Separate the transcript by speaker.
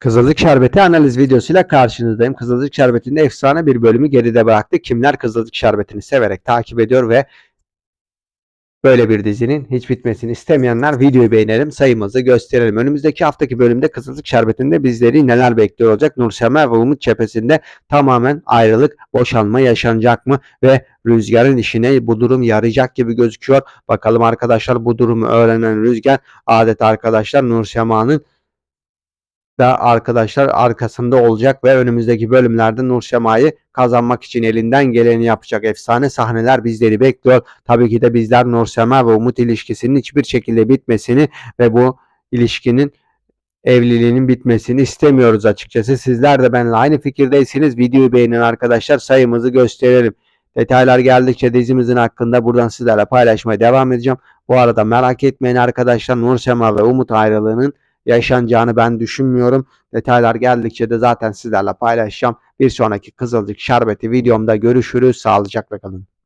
Speaker 1: Kızılcık Şerbeti analiz videosuyla karşınızdayım. Kızılcık Şerbeti'nde efsane bir bölümü geride bıraktık. Kimler Kızılcık Şerbeti'ni severek takip ediyor ve böyle bir dizinin hiç bitmesini istemeyenler videoyu beğenelim, sayımızı gösterelim. Önümüzdeki haftaki bölümde Kızılcık Şerbeti'nde bizleri neler bekliyor olacak? Nursema ve Umut cephesinde tamamen ayrılık, boşanma yaşanacak mı? Ve Rüzgar'ın işine bu durum yarayacak gibi gözüküyor. Bakalım arkadaşlar bu durumu öğrenen Rüzgar adeta arkadaşlar Nursema'nın da arkadaşlar arkasında olacak ve önümüzdeki bölümlerde Nur Sema'yı kazanmak için elinden geleni yapacak. Efsane sahneler bizleri bekliyor. Tabii ki de bizler Nur Sema ve Umut ilişkisinin hiçbir şekilde bitmesini ve bu ilişkinin evliliğinin bitmesini istemiyoruz açıkçası. Sizler de benimle aynı fikirdeyseniz videoyu beğenin arkadaşlar sayımızı gösterelim. Detaylar geldikçe dizimizin hakkında buradan sizlerle paylaşmaya devam edeceğim. Bu arada merak etmeyin arkadaşlar Nur Sema ve Umut ayrılığının yaşanacağını ben düşünmüyorum. Detaylar geldikçe de zaten sizlerle paylaşacağım. Bir sonraki Kızılcık Şerbeti videomda görüşürüz. Sağlıcakla kalın.